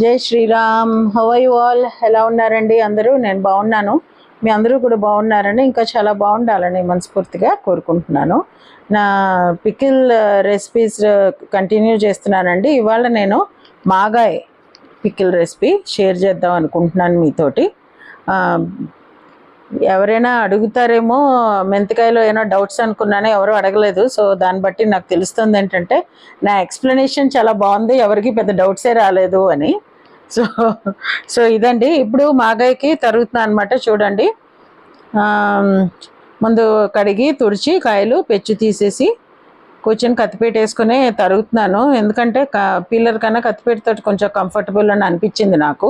జై శ్రీరామ్. హవై వాల్ ఎలా ఉన్నారండి? అందరూ? నేను బాగున్నాను. మీ అందరూ కూడా బాగున్నారని ఇంకా చాలా బాగుండాలని మనస్ఫూర్తిగా కోరుకుంటున్నాను. నా pickle uh, recipes continue uh, చేస్తున్నానండి. ఇవాళ నేను మాగాయ్ పికిల్ రెసిపీ షేర్ చేద్దాం అనుకుంటున్నాను మీతోటి. Uh, ఎవరైనా అడుగుతారేమో మెంతికాయలో ఏమైనా డౌట్స్ అనుకున్నాను ఎవరు అడగలేదు. సో దాన్ని బట్టి నాకు తెలుస్తుంది ఏంటంటే నా ఎక్స్ప్లెనేషన్ చాలా బాగుంది ఎవరికి పెద్ద డౌట్సే రాలేదు అని. సో సో ఇదండి. ఇప్పుడు మాగాయకి తరుగుతున్నాను అనమాట చూడండి. ముందు కడిగి తుడిచి కాయలు పెచ్చు తీసేసి కూర్చొని కత్తిపేట వేసుకుని తరుగుతున్నాను. ఎందుకంటే పీలర్ కన్నా కత్తిపేటతో కొంచెం కంఫర్టబుల్ అని అనిపించింది నాకు.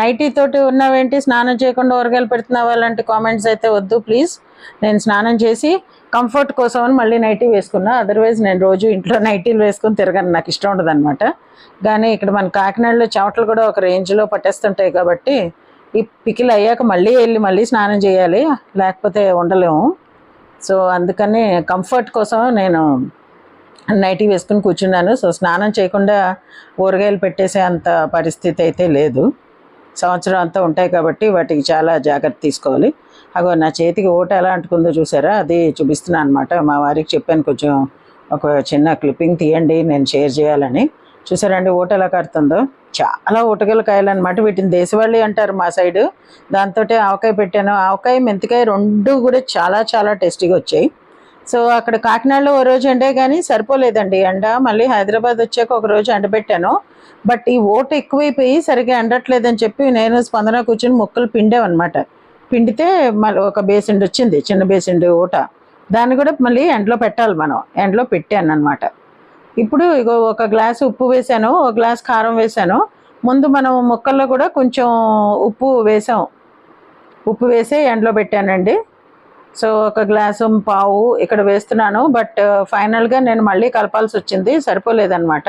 నైటీ తోటి ఉన్నవేంటి? స్నానం చేయకుండా ఊరగాయలు పెడుతున్నావా? అలాంటి కామెంట్స్ అయితే వద్దు ప్లీజ్ నేను స్నానం చేసి కంఫర్ట్ కోసం అని మళ్ళీ నైటీ వేసుకున్నా. అదర్వైజ్ నేను రోజు ఇంట్లో నైటీలు వేసుకుని తిరగను. నాకు ఇష్టం ఉండదు అనమాట కానీ ఇక్కడ మన కాకినాడలో చెమటలు కూడా ఒక రేంజ్లో పట్టేస్తుంటాయి కాబట్టి ఈ పికిల్ అయ్యాక మళ్ళీ వెళ్ళి మళ్ళీ స్నానం చేయాలి. లేకపోతే ఉండలేము. సో అందుకని కంఫర్ట్ కోసం నేను నైటీ వేసుకుని కూర్చున్నాను. సో స్నానం చేయకుండా ఊరగాయలు పెట్టేసే అంత పరిస్థితి అయితే లేదు. సంవత్సరం అంతా ఉంటాయి కాబట్టి వాటికి చాలా జాగ్రత్త తీసుకోవాలి. అగో నా చేతికి ఓట ఎలా అంటుకుందో చూసారా? అది చూపిస్తున్నాను అనమాట మా వారికి చెప్పాను కొంచెం ఒక చిన్న క్లిప్పింగ్ తీయండి నేను షేర్ చేయాలని. చూసారండి ఓట ఎలా కడుతుందో? చాలా ఊటగల కాయలు అనమాట వీటిని. దేశవాళి అంటారు మా సైడు. దాంతో ఆవకాయ పెట్టాను. ఆవకాయ మెంతికాయ రెండు కూడా చాలా చాలా టేస్టీగా వచ్చాయి. సో అక్కడ కాకినాడలో ఓ రోజు ఎండే కానీ సరిపోలేదండి. ఎండ మళ్ళీ హైదరాబాద్ వచ్చాక ఒక రోజు ఎండబెట్టాను బట్ ఈ ఓటు ఎక్కువైపోయి సరిగ్గా ఎండట్లేదని చెప్పి నేను స్పందన కూర్చుని ముక్కలు పిండేవన్నమాట పిండితే మళ్ళీ ఒక బేసిండ్ వచ్చింది చిన్న బేసిండ్ ఓట. దాన్ని కూడా మళ్ళీ ఎండలో పెట్టాలి మనం. ఎండలో పెట్టాను అనమాట ఇప్పుడు ఇగో ఒక గ్లాస్ ఉప్పు వేసాను ఒక గ్లాస్ కారం వేసాను ముందు మనం ముక్కల్లో కూడా కొంచెం ఉప్పు వేసాం. ఉప్పు వేసి ఎండలో పెట్టానండి. సో ఒక గ్లాసు పావు ఇక్కడ వేస్తున్నాను బట్ ఫైనల్గా నేను మళ్ళీ కలపాల్సి వచ్చింది సరిపోలేదన్నమాట.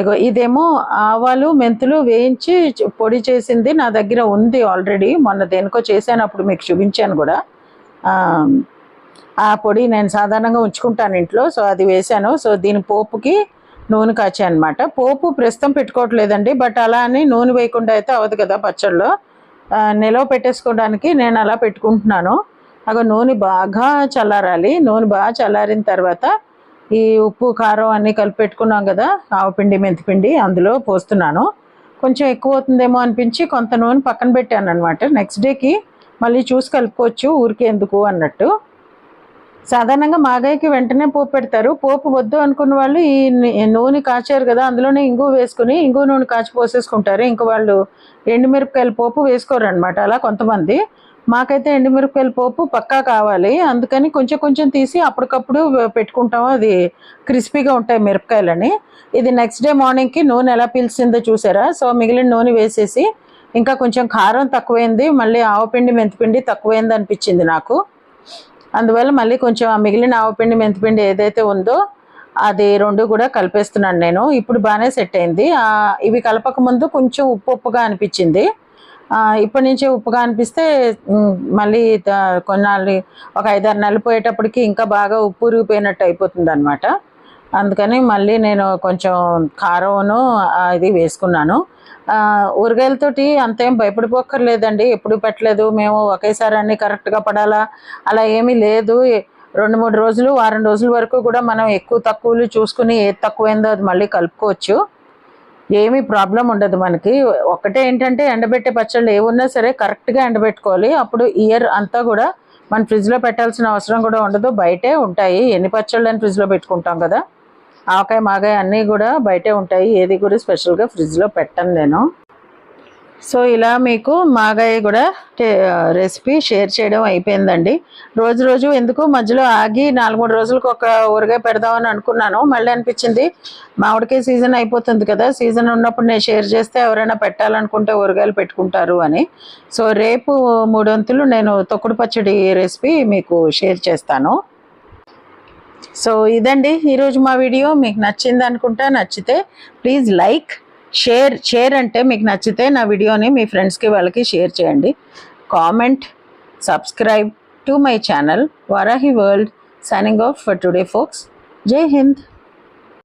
ఇగో ఇదేమో ఆవాలు మెంతులు వేయించి పొడి చేసింది నా దగ్గర ఉంది ఆల్రెడీ మొన్న దేనికో చేశాను అప్పుడు మీకు చూపించాను కూడా. ఆ, పొడి నేను సాధారణంగా ఉంచుకుంటాను ఇంట్లో సో అది వేశాను. సో దీని పోపుకి నూనె కాచా అనమాట పోపు ప్రస్తుతం పెట్టుకోవట్లేదండి బట్ అలా అని నూనె వేయకుండా అయితే అవ్వదు కదా పచ్చళ్ళు. నిలవ పెట్టేసుకోవడానికి నేను అలా పెట్టుకుంటున్నాను. అగో నూనె బాగా చల్లారాలి. నూనె బాగా చల్లారిన తర్వాత ఈ ఉప్పు కారం అన్నీ కలిపి పెట్టుకున్నాం కదా ఆవపిండి మెంతిపిండి అందులో పోస్తున్నాను. కొంచెం ఎక్కువ అవుతుందేమో అనిపించి కొంత నూనె పక్కన పెట్టాను అనమాట నెక్స్ట్ డేకి మళ్ళీ చూసి కలుపుకోవచ్చు ఊరికే ఎందుకు అన్నట్టు. సాధారణంగా మాగాయకి వెంటనే పోపు పెడతారు. పోపు వద్దు అనుకున్న వాళ్ళు ఈ నూనె కాచారు కదా అందులోనే ఇంగు వేసుకుని ఇంగు నూనె కాచి పోసేసుకుంటారు. ఇంక వాళ్ళు ఎండుమిరపకాయల పోపు వేసుకోరు అనమాట అలా కొంతమంది. మాకైతే ఎండుమిరపకాయల పోపు పక్కా కావాలి. అందుకని కొంచెం కొంచెం తీసి అప్పటికప్పుడు పెట్టుకుంటాము అది క్రిస్పీగా ఉంటాయి మిరపకాయలని. ఇది నెక్స్ట్ డే మార్నింగ్కి నూనె ఎలా పీల్చిందో చూసారా? సో మిగిలిన నూనె వేసేసి ఇంకా కొంచెం కారం తక్కువైంది. మళ్ళీ ఆవపిండి మెంతిపిండి తక్కువైంది అనిపించింది నాకు. అందువల్ల మళ్ళీ కొంచెం ఆ మిగిలిన ఆవపిండి మెంతిపిండి ఏదైతే ఉందో అది రెండు కూడా కలిపేస్తున్నాను నేను. ఇప్పుడు బాగానే సెట్ అయింది. ఇవి కలపక ముందు కొంచెం ఉప్పు ఉప్పుగా అనిపించింది. ఇప్పటి నుంచే ఉప్పుగా అనిపిస్తే మళ్ళీ కొన్నాళ్ళు ఒక ఐదారు నెలలు పోయేటప్పటికి ఇంకా బాగా ఉప్పు ఉరిగిపోయినట్టు అయిపోతుంది అనమాట అందుకని మళ్ళీ నేను కొంచెం కారంను ఇది వేసుకున్నాను. ఊరగాయలతోటి అంతేం భయపడిపోక్కర్లేదండి. ఎప్పుడు పెట్టలేదు. మేము ఒకేసారి అన్ని కరెక్ట్గా పడాలా? అలా ఏమీ లేదు. రెండు మూడు రోజులు వారం రోజుల వరకు కూడా మనం ఎక్కువ తక్కువలు చూసుకుని ఏది తక్కువైందో అది మళ్ళీ కలుపుకోవచ్చు. ఏమీ ప్రాబ్లం ఉండదు మనకి. ఒకటే ఏంటంటే ఎండబెట్టే పచ్చళ్ళు ఏమున్నా సరే కరెక్ట్గా ఎండబెట్టుకోవాలి. అప్పుడు ఇయర్ అంతా కూడా మన ఫ్రిడ్జ్లో పెట్టాల్సిన అవసరం కూడా ఉండదు. బయటే ఉంటాయి. ఎన్ని పచ్చళ్ళు అని ఫ్రిడ్జ్లో పెట్టుకుంటాం కదా. ఆవకాయ మాగాయ అన్నీ కూడా బయటే ఉంటాయి. ఏది కూడా స్పెషల్గా ఫ్రిడ్జ్లో పెట్టను నేను. సో ఇలా మీకు మాగాయ కూడా రెసిపీ షేర్ చేయడం అయిపోయిందండి. రోజు రోజు ఎందుకు మధ్యలో ఆగి నాలుగు మూడు రోజులకు ఒక ఊరగాయ పెడదామని అనుకున్నాను. మళ్ళీ అనిపించింది మామిడికాయ సీజన్ అయిపోతుంది కదా సీజన్ ఉన్నప్పుడు నేను షేర్ చేస్తే ఎవరైనా పెట్టాలనుకుంటే ఊరగాయలు పెట్టుకుంటారు అని. సో రేపు మూడొంతులు నేను తొక్కుడు పచ్చడి రెసిపీ మీకు షేర్ చేస్తాను. సో ఇదండి ఈరోజు మా వీడియో. మీకు నచ్చింది అనుకుంటా నచ్చితే ప్లీజ్ లైక్ షేర్ షేర్ అంటే మీకు నచ్చితే నా వీడియోని మీ ఫ్రెండ్స్కి వాళ్ళకి షేర్ చేయండి. Comment subscribe to my channel Varahi world signing off for today folks Jai Hind.